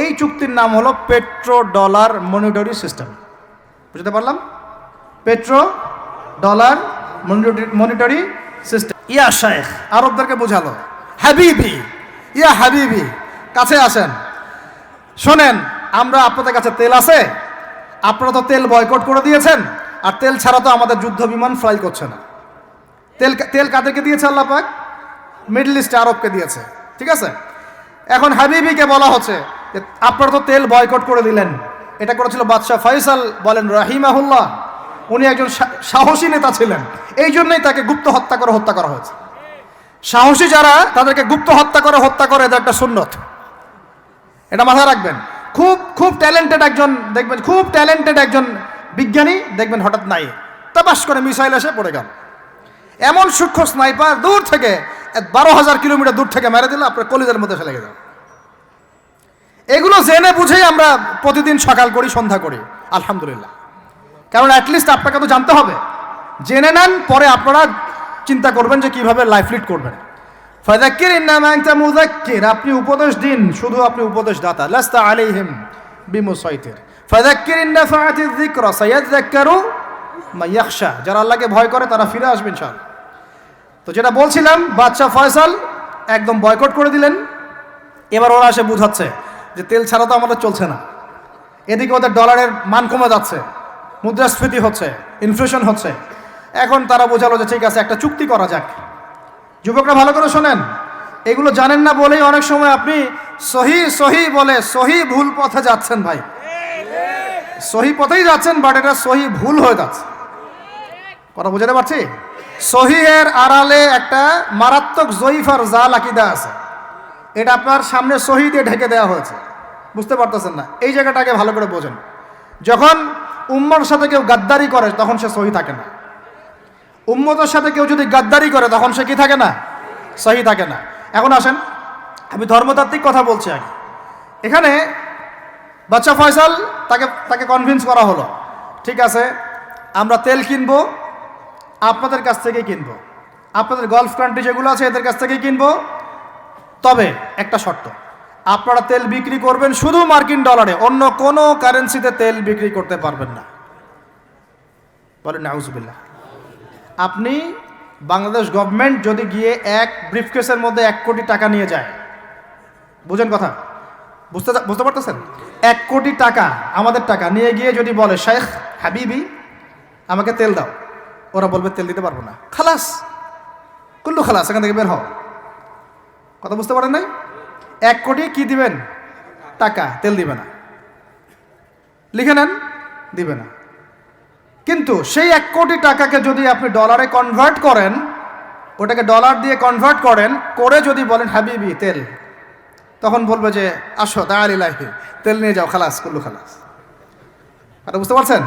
এই চুক্তির নাম হলো পেট্রো ডলার মনিটরি সিস্টেম। বুঝতে পারলাম? Petrodollar monetary system. ইয়া শেখ আরবদেরকে বোঝালো। হাবিবি ইয়া হাবিবি কাছে আসেন। শোনেন আমরা আপনাদের কাছে তেল আছে আপনারা তো তেল বয়কট করে দিয়েছেন আর তেল ছাড়া তো আমাদের যুদ্ধ বিমান ফ্লাই করছে না। তেল তেল কাদেরকে দিয়েছে আল্লাহ পাক? মিডল ইস্ট আরবকে দিয়েছে। ঠিক আছে? এখন হাবিবিকে বলা হচ্ছে আপনারা তো তেল বয়কট করে দিলেন। এটা করেছিল বাদশাহ ফয়সাল বলেন, রাহিমাহুল্লাহ। উনি একজন সাহসী নেতা ছিলেন। এই জন্যই তাকে গুপ্ত হত্যা করে হত্যা করা হয়েছে। সাহসী যারা, তাদেরকে গুপ্ত হত্যা করে হত্যা করে এটা একটা সুন্নত। এটা মাথায় রাখবেন। খুব খুব ট্যালেন্টেড একজন, দেখবেন, খুব ট্যালেন্টেড একজন বিজ্ঞানী, দেখবেন হঠাৎ নাই। তাপাস করে মিসাইল এসে পড়ে গেল। এমন সূক্ষ্ম স্নাইপার দূর থেকে, বারো হাজার কিলোমিটার দূর থেকে মেরে দিল, আপনার কলিজের মধ্যে ফেলে গেল। এগুলো জেনে বুঝেই আমরা প্রতিদিন সকাল করি, সন্ধ্যা করি, আলহামদুলিল্লাহ। কারণ অ্যাটলিস্ট আপনাকে তো জানতে হবে। জেনে নেন, পরে আপনারা চিন্তা করবেন যে কীভাবে লাইফ লিড করবেন। ফাদাক্কির ইন্নামা আনতা মুযাক্কির, আপনি উপদেশ দিন, শুধু আপনি উপদেশ দাতা লাস্তা আলাইহিম বিমুসাইতির। ফাদাক্কির ইন্নাফাআতি যিকরা সায়াযাক্কারু মা ইয়াখশা, যারা আল্লাহকে ভয় করে তারা ফিরে আসবে ইনশাআল্লাহ। তো যেটা বলছিলাম বাদশা ফয়সাল একদম বয়কট করে দিলেন। এবার ওরা এসে বুঝাচ্ছে। যে তেল ছাড়া তো আমাদের চলছে না। এদিকে ওদের ডলারের মান কমে যাচ্ছে, মুদ্রাস্ফীতি হচ্ছে ইনফ্লেশন হচ্ছে। এখন তারা বোঝালো যে ঠিক আছে, একটা চুক্তি করা যাক। যুবকরা ভালো করে শোনেন, এগুলো জানেন না বলেই অনেক সময় আপনি সহি সহি বলে সহি ভুল পথে যাচ্ছেন ভাই। সহি পথেই যাচ্ছেন বাট এটা সহি ভুল হয়ে যাচ্ছে। কথা বুঝাতে পারছি? সহিহের আড়ালে একটা মারাত্মক জয়ীফার জাল আকিদা আছে। এটা আপনার সামনে সহি দিয়ে ঢেকে দেওয়া হয়েছে। বুঝতে পারতেছেন না? এই জায়গাটাকে ভালো করে বোঝেন। যখন উম্মর সাথে কেউ গাদ্দারি করে, তখন সে সহি থাকে না। উম্মতের সাথে কেউ যদি গাদ্দারি করে, তখন সে কি থাকে না? সহি থাকে না। এখন আসেন, আমি ধর্মতাত্ত্বিক কথা বলছি আগে। এখানে বাচ্চা ফয়সাল তাকে তাকে কনভিন্স করা হলো। ঠিক আছে, আমরা তেল কিনবো, আপনাদের কাছ থেকে কিনবো। আপনাদের গলফ কান্ট্রি যেগুলো আছে, এদের কাছ থেকে কিনবো। তবে একটা শর্ত, আপনারা তেল বিক্রি করবেন শুধু মার্কিন ডলারে, অন্য কোনো কারেন্সিতে তেল বিক্রি করতে পারবেন না। বলেন, নাউজুবিল্লাহ। আপনি বাংলাদেশ গভর্নমেন্ট যদি গিয়ে এক ব্রিফকেসের মধ্যে এক কোটি টাকা নিয়ে যায়, বুঝেন কথা? বুঝতে বুঝতে পারতেছেন? এক কোটি টাকা, আমাদের টাকা নিয়ে গিয়ে যদি বলে শেখ হাবিবি, আমাকে তেল দাও। ওরা বলবে, তেল দিতে পারব না। খালাস, কুল্লু খালাস, এখান থেকে বের হও। কথা বুঝতে পারেন নাই? এক কোটি কি দিবেন? টাকা, তেল দিবে না। লিখে নেন, দিবে না। কিন্তু সেই এক কোটি টাকাকে যদি আপনি ডলারে কনভার্ট করেন, ওটাকে ডলার দিয়ে কনভার্ট করেন, করে যদি বলেন, হাবিবি, তেল। তখন বলবে যে, আসো দাঁড়ি লাইফে তেল নিয়ে যাও, খালাস, কুল্লু খালাস। এটা বুঝতে পারছেন?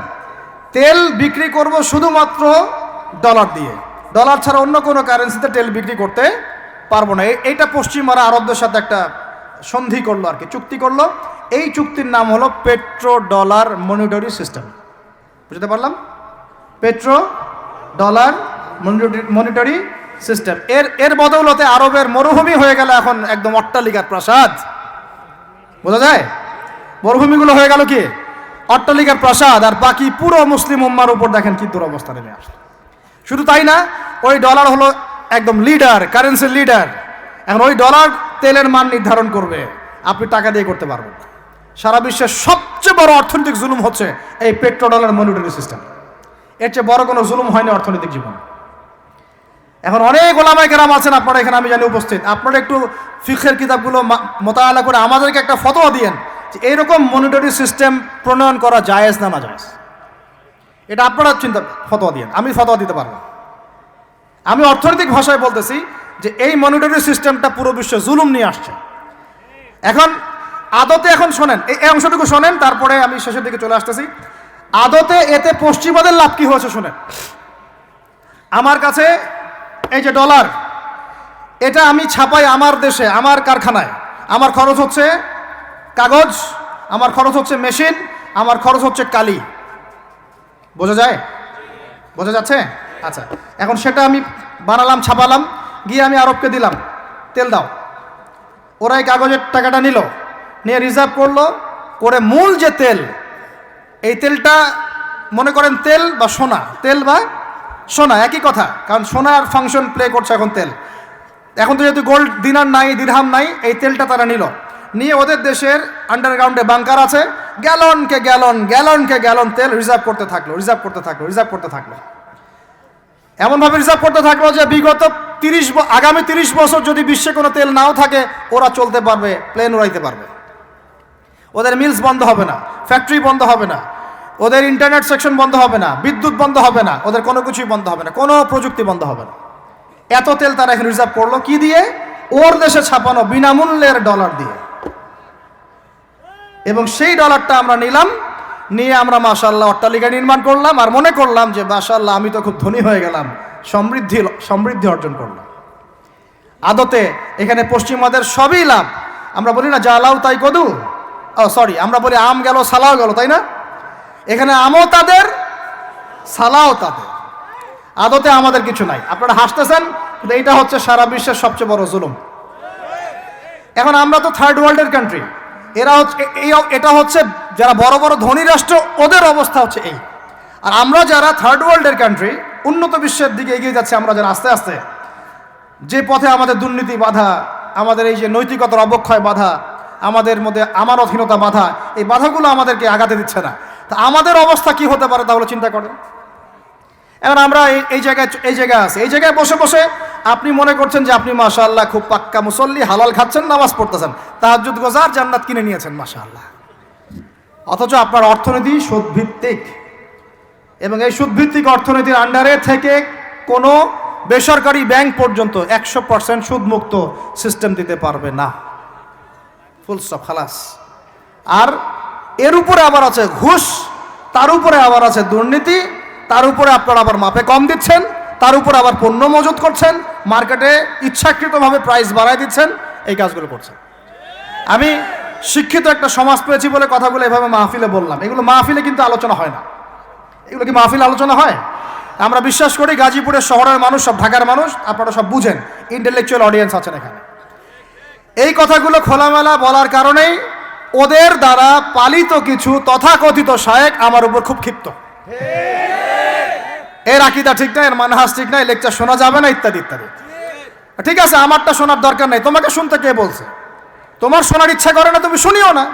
তেল বিক্রি করব শুধুমাত্র ডলার দিয়ে। ডলার ছাড়া অন্য কোনো কারেন্সিতে তেল বিক্রি করতে পারব না। এইটা পশ্চিমারা আরবদের সাথে একটা সন্ধি করল আর কি, চুক্তি করল। এই চুক্তির নাম হলো পেট্রো ডলার মনিটরি সিস্টেম। বুঝতে পারলাম? Petrodollar monetary system. এর এর বদৌলতে আরবের মরুভূমি হয়ে গেল এখন একদম অট্টালিকার প্রাসাদ। বোঝা যায়? মরুভূমিগুলো হয়ে গেল কি? অট্টালিকার প্রাসাদ। আর বাকি পুরো মুসলিম উম্মার উপর দেখেন কি দুরবস্থা নেমে আসে শুধু তাই না, ওই ডলার হলো একদম লিডার কারেন্সির লিডার এখন ওই ডলার তেলের মান নির্ধারণ করবে। আপনি টাকা দিয়ে করতে পারবেন। সারা বিশ্বের সবচেয়ে বড় অর্থনৈতিক জুলুম হচ্ছে এই পেট্রো ডলার মনিটরি সিস্টেম এর চেয়ে বড় কোনো জুলুম হয়নি অর্থনৈতিক জীবনে। এখন অনেক ওলামাই কেরাম আছেন, আপনারা এখানে আমি জানি উপস্থিত। আপনারা একটু ফিখের কিতাবগুলো মা- মোতাবেলা করে আমাদেরকে একটা ফতোয়া দিয়েন যে এইরকম মনিটরি সিস্টেম প্রণয়ন করা জায়েজ না না জায়েজ এটা আপনারা চিন্তা, ফতোয়া দিয়েন। আমি ফতোয়া দিতে পারব। আমি অর্থনৈতিক ভাষায় বলতেছি যে এই মনিটরি সিস্টেমটা পুরো বিশ্বে জুলুম নিয়ে আসছে। এখন আদতে এখন শোনেন, এই অংশটুকু শোনেন, তারপরে আমি শেষের দিকে চলে আসতেছি। আদতে এতে পশ্চিমাদের লাভ কি হয়েছে শোনেন। আমার কাছে এই যে ডলার এটা আমি ছাপাই আমার দেশে, আমার কারখানায়। আমার খরচ হচ্ছে কাগজ, আমার খরচ হচ্ছে মেশিন, আমার খরচ হচ্ছে কালি। বোঝা যায়? বোঝা যাচ্ছে? আচ্ছা এখন সেটা আমি বানালাম, ছাপালাম, গিয়ে আমি আরবকে দিলাম। তেল দাও। ওরা এই কাগজের টাকাটা নিল, নিয়ে রিজার্ভ করল, করে মূল যে তেল, এই তেলটা মনে করেন তেল বা সোনা, তেল বা সোনা, একই কথা, কারণ সোনার ফাংশন প্লে করছে এখন তেল। এখন তো যেহেতু গোল্ড দিনার নাই দিরহাম নাই, এই তেলটা তারা নিল। নিয়ে ওদের দেশের আন্ডারগ্রাউন্ডে বাংকার আছে গ্যালনকে গ্যালন গ্যালনকে গ্যালন তেল রিজার্ভ করতে থাকল রিজার্ভ করতে থাকল রিজার্ভ করতে থাকল। এমনভাবে রিজার্ভ করতে থাকল যে বিগত তিরিশ আগামী তিরিশ বছর যদি বিশ্বে কোনো তেল নাও থাকে, ওরা চলতে পারবে প্লেন উড়াইতে পারবে। ওদের মিলস বন্ধ হবে না ফ্যাক্টরি বন্ধ হবে না, ওদের ইন্টারনেট সেকশন বন্ধ হবে না, বিদ্যুৎ বন্ধ হবে না, ওদের কোনো কিছুই বন্ধ হবে না, কোনো প্রযুক্তি বন্ধ হবে না। এত তেল তারা এখন রিজার্ভ করল কি দিয়ে? ওর দেশে ছাপানো বিনামূল্যের ডলার দিয়ে। এবং সেই ডলারটা আমরা নিলাম নিয়ে আমরা মাশাল্লাহ অট্টালিকা নির্মাণ করলাম আর মনে করলাম যে মাশাল্লাহ আমি তো খুব ধনী হয়ে গেলাম, সমৃদ্ধি সমৃদ্ধি অর্জন করলাম। আদতে এখানে পশ্চিমাদের সবই লাভ। আমরা বলি না জালাও তাই কদু। ও সরি আমরা বলি, আম গেল, সালাও গেল, তাই না? এখানে আমও তাদের, সালাও তাদের। আদতে আমাদের কিছু নাই। আপনারা হাসতেছেন, কিন্তু এইটা হচ্ছে সারা বিশ্বের সবচেয়ে বড় জুলুম। এখন আমরা তো থার্ড ওয়ার্ল্ডের কান্ট্রি এরা হচ্ছে এটা হচ্ছে যারা বড় বড় ধনী রাষ্ট্র, ওদের অবস্থা হচ্ছে এই। আর আমরা যারা থার্ড ওয়ার্ল্ডের কান্ট্রি উন্নত বিশ্বের দিকে এগিয়ে যাচ্ছে, আমরা যারা আস্তে আস্তে, যে পথে আমাদের দুর্নীতি বাধা, আমাদের এই যে নৈতিকতার অবক্ষয় বাধা, আমাদের মধ্যে আমার অধীনতা বাধা, এই বাধাগুলো আমাদেরকে আগাতে দিচ্ছে না। তা আমাদের অবস্থা কি হতে পারে তাহলে চিন্তা করেন। এখন আমরা এই জায়গায় এই জায়গায় আছি। এই জায়গায় বসে বসে আপনি মনে করছেন যে আপনি মাশাআল্লাহ খুব পাক্কা মুসল্লি, হালাল খাচ্ছেন, নামাজ পড়তেছেন। তাহাজ্জুদ গোজার জান্নাত কিনে নিয়েছেন, মাশাআল্লাহ। অথচ আপনার অর্থনীতি সুদভিত্তিক। এবং এই সুদভিত্তিক অর্থনীতির আন্ডারে থেকে কোনো বেসরকারি ব্যাংক পর্যন্ত একশো পার্সেন্ট সুদমুক্ত সিস্টেম দিতে পারবে না। ফুল স্টপ, খালাস। আর এর উপরে আবার আছে ঘুষ, তার উপরে আবার আছে দুর্নীতি, তার উপরে আপনারা আবার মাপে কম দিচ্ছেন, তার উপরে আবার পণ্য মজুত করছেন, মার্কেটে ইচ্ছাকৃতভাবে প্রাইস বাড়ায় দিচ্ছেন, এই কাজগুলো করছেন। আমি শিক্ষিত একটা সমাজ পেয়েছি বলে কথাগুলো এভাবে মাহফিলে বললাম। এগুলো মাহফিলে কিন্তু আলোচনা হয় না। এগুলো কি মাহফিল আলোচনা হয়? আমরা বিশ্বাস করি গাজীপুরের শহরের মানুষ, সব ঢাকার মানুষ, আপনারা সব বুঝেন ইন্টেলেকচুয়াল অডিয়েন্স আছেন এখানে। এই কথাগুলো খোলামেলা বলার কারণেই ওদের দ্বারা পালিত কিছু তথাকথিত শায়েক আমার উপর খুব ক্ষিপ্ত। এর আকিদা ঠিক না, এর মানহাস ঠিক না লেকচার শোনা যাবে না, ইত্যাদি ইত্যাদি। ঠিক আছে, আমারটা শোনার দরকার নেই। তোমাকে শুনতে কে বলছে? তোমার শোনার ইচ্ছা করে না, তুমি শুনিও না।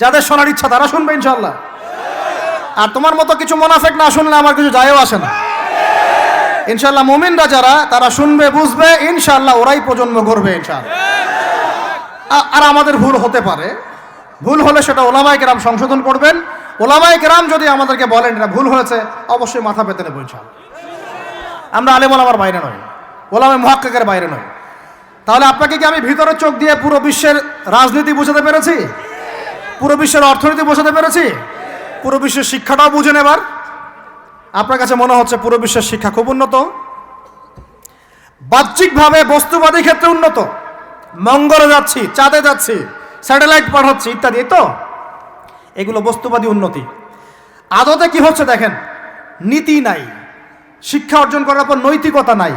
যাদের শোনার ইচ্ছা তারা শুনবে ইনশাল্লাহ আর তোমার মতো কিছু মোনাফেক না শুনলে আমার কিছু যায়ও আসে না। ইনশাল্লাহ মুমিনরা যারা, তারা শুনবে, বুঝবে ইনশাল্লাহ ওরাই প্রজন্ম করবে ইনশাল্লাহ আর আমাদের ভুল হতে পারে। ভুল হলে সেটা ওলামাই কেরাম সংশোধন করবেন। ওলামাই কেরাম যদি আমাদেরকে বলেন এটা ভুল হয়েছে, অবশ্যই মাথা পেতে নেব ইনশাল্লাহ আমরা আলেম ওলামার বাইরে নই। ওলামাই মহাক্কের বাইরে নই। তাহলে আপনাকে কি আমি ভিতরে চোখ দিয়ে পুরো বিশ্বের রাজনীতি বোঝাতে পেরেছি? পুরো বিশ্বের অর্থনীতি বোঝাতে পেরেছি? পুরো বিশ্বের শিক্ষাটাও বুঝে এবার আপনার কাছে মনে হচ্ছে পুরো বিশ্বের শিক্ষা খুব উন্নত? বাহ্যিকভাবে বস্তুবাদী ক্ষেত্রে উন্নত। মঙ্গলে যাচ্ছি, চাঁদে যাচ্ছি, স্যাটেলাইট পাঠাচ্ছি ইত্যাদি, তো? এগুলো বস্তুবাদী উন্নতি। আদতে কি হচ্ছে দেখেন? নীতি নাই। শিক্ষা অর্জন করার পর নৈতিকতা নাই।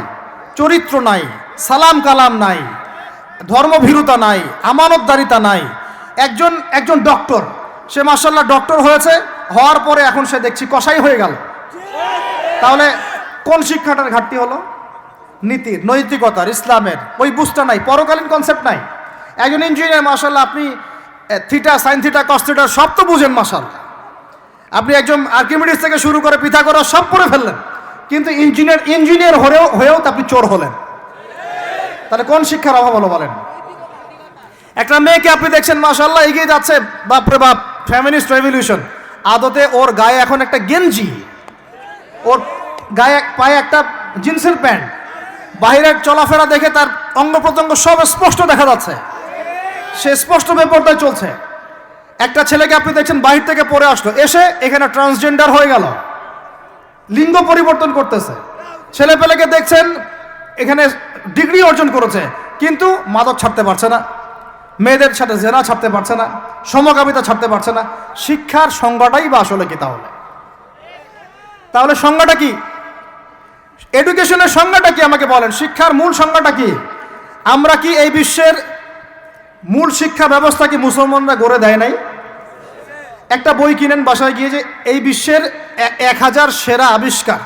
চরিত্র নাই। সালাম কালাম নাই, ধর্মভীরুতা নাই, আমানতদারিতা নাই। একজন একজন ডক্টর, সে মার্শাল্লাহ ডক্টর হয়েছে, হওয়ার পরে এখন সে দেখছি কষাই হয়ে গেল। তাহলে কোন শিক্ষাটার ঘাটতি হলো? নীতির নৈতিকতার, ইসলামের, ওই বুঝটা নাই, পরকালীন কনসেপ্ট নাই। একজন ইঞ্জিনিয়ার মার্শাল্লাহ আপনি theta sine theta cos theta সব তো বুঝেন মার্শাল্লাহ আপনি একজন আর্কিমিডিস থেকে শুরু করে পিথাগোরাস সব পড়ে ফেললেন। কিন্তু ইঞ্জিনিয়ার ইঞ্জিনিয়ার হয়েও হয়েও তো আপনি চোর হলেন। তাহলে কোন শিক্ষার অভাব হলো বলেন? একটা মেয়েকে আপনি দেখছেন মাশাল্লাহ এগিয়ে যাচ্ছে। বাপরে বাপ ফ্যামিলিস্ট রেভলিউশন আদতে ওর গায়ে এখন একটা গেঞ্জি। ওর গায়ে পায়ে একটা জিন্সের প্যান্ট। বাইরের চলাফেরা দেখে তার অঙ্গ প্রত্যঙ্গ সব স্পষ্ট দেখা যাচ্ছে। সে স্পষ্ট বেপরদায় চলছে। একটা ছেলেকে আপনি দেখছেন, বাহির থেকে পরে আসলো। এসে এখানে ট্রান্সজেন্ডার হয়ে গেল। লিঙ্গ পরিবর্তন করতেছে। ছেলে পেলেকে দেখছেন এখানে ডিগ্রি অর্জন করেছে, কিন্তু মাদক ছাড়তে পারছে না, মেয়েদের সাথে জেনা ছাড়তে পারছে না, সমকামিতা ছাড়তে পারছে না, শিক্ষার সংজ্ঞাটাই বা আসলে কি তাহলে? তাহলে সংজ্ঞাটা কি? এডুকেশনের সংজ্ঞাটা কি আমাকে বলেন? শিক্ষার মূল সংজ্ঞাটা কি? আমরা কি এই বিশ্বের মূল শিক্ষা ব্যবস্থা কি মুসলমানরা গড়ে দেয় নাই? একটা বই কিনেন বাসায় গিয়ে যে এই বিশ্বের এক হাজার সেরা আবিষ্কার।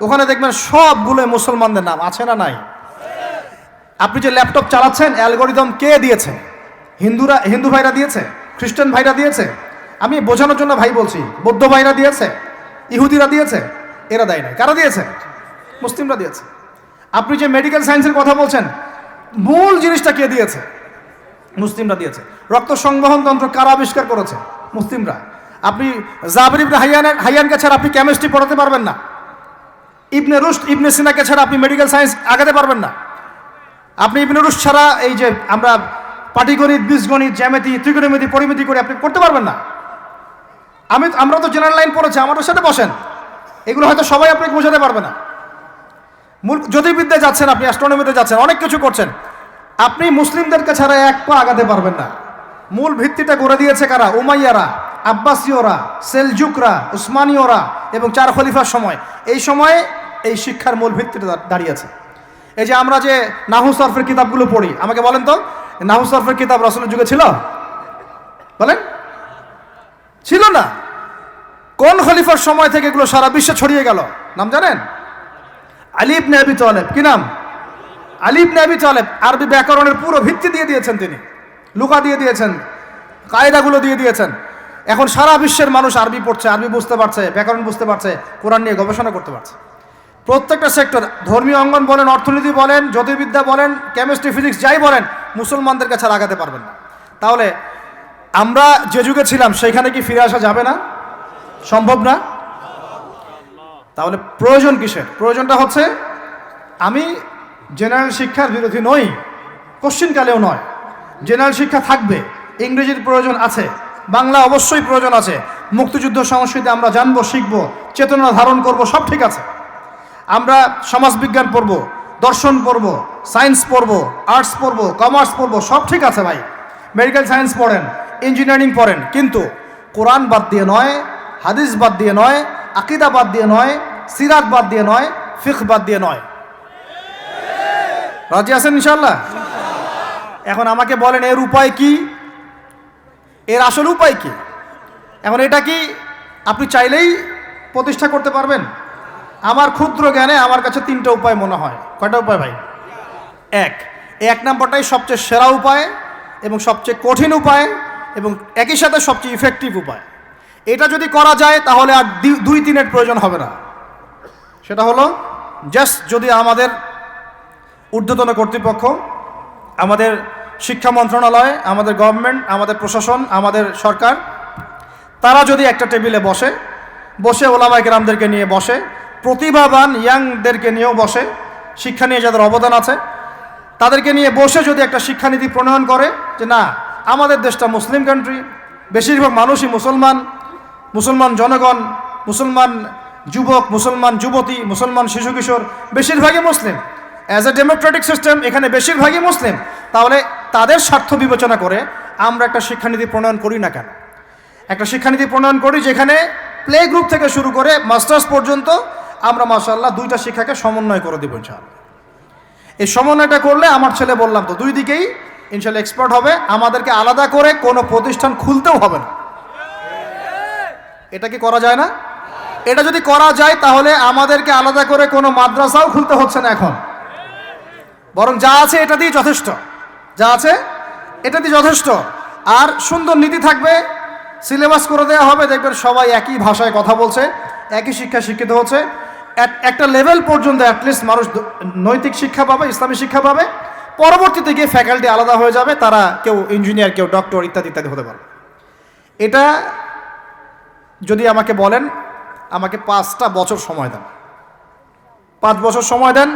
ওখানে দেখবেন সবগুলো মুসলমানদের নাম, আছে না নাই? আপনি যে ল্যাপটপ চালাচ্ছেন, অ্যালগোরিদম কে দিয়েছে? হিন্দুরা, হিন্দু ভাইরা দিয়েছে? খ্রিস্টান ভাইরা দিয়েছে? আমি বোঝানোর জন্য ভাই বলছি, বৌদ্ধ ভাইরা দিয়েছে? ইহুদিরা দিয়েছে? এরা দেয় নাই। কারা দিয়েছে? মুসলিমরা দিয়েছে। আপনি যে মেডিকেল সায়েন্সের কথা বলছেন, মূল জিনিসটা কে দিয়েছে? মুসলিমরা দিয়েছে। রক্ত সংবহন তন্ত্র কারা আবিষ্কার করেছে? মুসলিমরা। আপনি জাবির ইবনে হাইয়ানের, হাইয়ানকে ছাড়া আপনি কেমিস্ট্রি পড়াতে পারবেন না। ইবনে রুস্ট ইবনে সিনাকে ছাড়া আপনি মেডিকেল সায়েন্স আগাতে পারবেন না। আপনি ইবনে রুশ ছাড়া এই যে আমরা পাটিগণিত, বীজগণিত, জ্যামিতি, ত্রিকোণমিতি, পরিমিতি করে আপনি করতে পারবেন না। আমি, আমরা তো জেনারেল লাইন পড়েছি, আমাদের সাথে বসেন। এগুলো হয়তো সবাই আপনাকে বোঝাতে পারবে না। মূল জ্যোতির্বিদ্যায় যাচ্ছেন, আপনি অ্যাস্ট্রোনমিতে যাচ্ছেন, অনেক কিছু করছেন। আপনি মুসলিমদেরকে ছাড়া এক পা আগাতে পারবেন না। মূল ভিত্তিটা গড়ে দিয়েছে কারা? উমাইয়ারা, আব্বাসীয়রা, সেলজুকরা, উসমানীয়রা এবং চার খলিফার সময়। এই সময়ে এই শিক্ষার মূল ভিত্তিটা দা- দাঁড়িয়েছে এই যে আমরা যে নাহু সরফের কিতাবগুলো পড়ি, আমাকে বলেন তো, নাহু সরফের কিতাব রসলের যুগে ছিল? বলেন? ছিল না। কোন খলিফার সময় থেকে এগুলো সারা বিশ্বে ছড়িয়ে গেল? নাম জানেন? আলিব নেবি তলেব। কি নাম? আলিব নেবি তলেব। আরবি ব্যাকরণের পুরো ভিত্তি দিয়ে দিয়েছেন তিনি। লুকা দিয়ে দিয়েছেন। কায়দাগুলো দিয়ে দিয়েছেন। এখন সারা বিশ্বের মানুষ আরবি পড়ছে, আরবি বুঝতে পারছে, ব্যাকরণ বুঝতে পারছে, কোরআন নিয়ে গবেষণা করতে পারছে। প্রত্যেকটা সেক্টর ধর্মীয় অঙ্গন বলেন, অর্থনীতি বলেন, জ্যোতির্বিদ্যা বলেন কেমিস্ট্রি ফিজিক্স যাই বলেন, মুসলমানদের কাছে আগাতে পারবেন না। তাহলে, আমরা যে যুগে ছিলাম, সেখানে কি ফিরে আসা যাবে না? সম্ভব না? তাহলে প্রয়োজন কিসের? প্রয়োজনটা হচ্ছে, আমি জেনারেল শিক্ষার বিরোধী নই, কোশ্চিনকালেও নয়। জেনারেল শিক্ষা থাকবে, ইংরেজির প্রয়োজন আছে, বাংলা অবশ্যই প্রয়োজন আছে। মুক্তিযুদ্ধ সংস্কৃতি আমরা জানব, শিখব, চেতনা ধারণ করব, সব ঠিক আছে। আমরা সমাজবিজ্ঞান পড়ব, দর্শন পড়ব, সায়েন্স পড়ব, আর্টস পড়ব, কমার্স পড়ব, সব ঠিক আছে ভাই। মেডিকেল সায়েন্স পড়েন, ইঞ্জিনিয়ারিং পড়েন, কিন্তু কোরআন বাদ দিয়ে নয়, হাদিস বাদ দিয়ে নয়, আকিদা বাদ দিয়ে নয়, সিরাত বাদ দিয়ে নয় ফিখ বাদ দিয়ে নয়। রাজি আছেন ইনশাল্লাহ এখন আমাকে বলেন, এর উপায় কি? এর আসল উপায় কি? এখন এটা কি আপনি চাইলেই প্রতিষ্ঠা করতে পারবেন? আমার ক্ষুদ্র জ্ঞানে আমার কাছে তিনটা উপায় মনে হয়। কয়টা উপায় ভাই? এক এক নম্বরটাই সবচেয়ে সেরা উপায় এবং সবচেয়ে কঠিন উপায় এবং একই সাথে সবচেয়ে ইফেক্টিভ উপায়। এটা যদি করা যায়, তাহলে আর দুই তিনের প্রয়োজন হবে না। সেটা হলো জাস্ট যদি আমাদের ঊর্ধ্বতন কর্তৃপক্ষ, আমাদের শিক্ষা মন্ত্রণালয়, আমাদের গভর্নমেন্ট আমাদের প্রশাসন, আমাদের সরকার, তারা যদি একটা টেবিলে বসে বসে ওলামাই গ্রামদেরকে নিয়ে বসে প্রতিভাবান ইয়াংদেরকে নিয়েও বসে, শিক্ষা নিয়ে যাদের অবদান আছে, তাদেরকে নিয়ে বসে যদি একটা শিক্ষানীতি প্রণয়ন করে যে না, আমাদের দেশটা মুসলিম কান্ট্রি বেশিরভাগ মানুষই মুসলমান মুসলমান জনগণ, মুসলমান যুবক, মুসলমান যুবতী, মুসলমান শিশু কিশোর, বেশিরভাগই মুসলিম। অ্যাজ এ ডেমোক্রেটিক সিস্টেম এখানে বেশিরভাগই মুসলিম। তাহলে তাদের স্বার্থ বিবেচনা করে আমরা একটা শিক্ষানীতি প্রণয়ন করি না কেন? একটা শিক্ষানীতি প্রণয়ন করি যেখানে প্লে গ্রুপ থেকে শুরু করে মাস্টার্স পর্যন্ত আমরা মাসাল্লাহ দুইটা শিক্ষাকে সমন্বয় করে দেবো ইনশাআল্লাহ। এই সমন্বয়টা করলে আমার ছেলে বললাম তো, দুই দিকেই ইনশাল্লাহ এক্সপার্ট হবে, আমাদেরকে আলাদা করে কোনো প্রতিষ্ঠান খুলতেও হবে না। এটা কি করা যায় না? এটা যদি করা যায় তাহলে আমাদেরকে আলাদা করে কোনো মাদ্রাসাও খুলতে হচ্ছে না এখন। বরং যা আছে এটা দিয়ে যথেষ্ট। যা আছে এটা দিয়ে যথেষ্ট। আর সুন্দর নীতি থাকবে, সিলেবাস করে দেওয়া হবে, দেখবেন সবাই একই ভাষায় কথা বলছে, একই শিক্ষা শিক্ষিত হচ্ছে। একটা লেভেল পর্যন্ত অ্যাটলিস্ট মানুষ নৈতিক শিক্ষা পাবে, ইসলামী শিক্ষা পাবে। পরবর্তীতে গিয়ে ফ্যাকাল্টি আলাদা হয়ে যাবে, তারা কেউ ইঞ্জিনিয়ার কেউ ডক্টর ইত্যাদি ইত্যাদি হতে পারে এটা যদি আমাকে বলেন, আমাকে পাঁচটা বছর সময় দেন। পাঁচ বছর সময় দেন,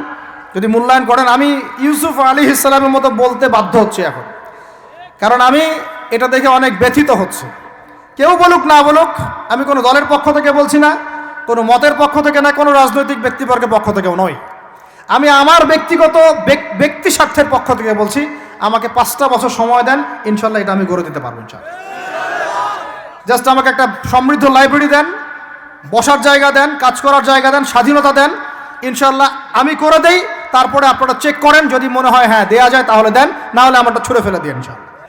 যদি মূল্যায়ন করেন, আমি ইউসুফ আলী ইসলামের মতো বলতে বাধ্য হচ্ছি এখন। কারণ আমি এটা দেখে অনেক ব্যথিত হচ্ছে। কেউ বলুক, না বলুক, আমি কোনো দলের পক্ষ থেকে বলছি না। কোনো মতের পক্ষ থেকে না, কোনো রাজনৈতিক ব্যক্তিবর্গের পক্ষ থেকেও নয়। আমি আমার ব্যক্তিগত ব্যক- ব্যক্তি স্বার্থের পক্ষ থেকে বলছি, আমাকে পাঁচটা বছর সময় দেন, ইনশাল্লাহ এটা আমি গড়ে দিতে পারব, ইনশাল্লাহ। জাস্ট আমাকে একটা সমৃদ্ধ লাইব্রেরি দেন, বসার জায়গা দেন, কাজ করার জায়গা দেন, স্বাধীনতা দেন, ইনশাল্লাহ আমি করে দেই, তারপরে আপনারা চেক করেন, যদি মনে হয় হ্যাঁ দেয়া যায় তাহলে দেন, না হলে আমারটা ছুঁড়ে ফেলে দিন ইনশাল্লাহ।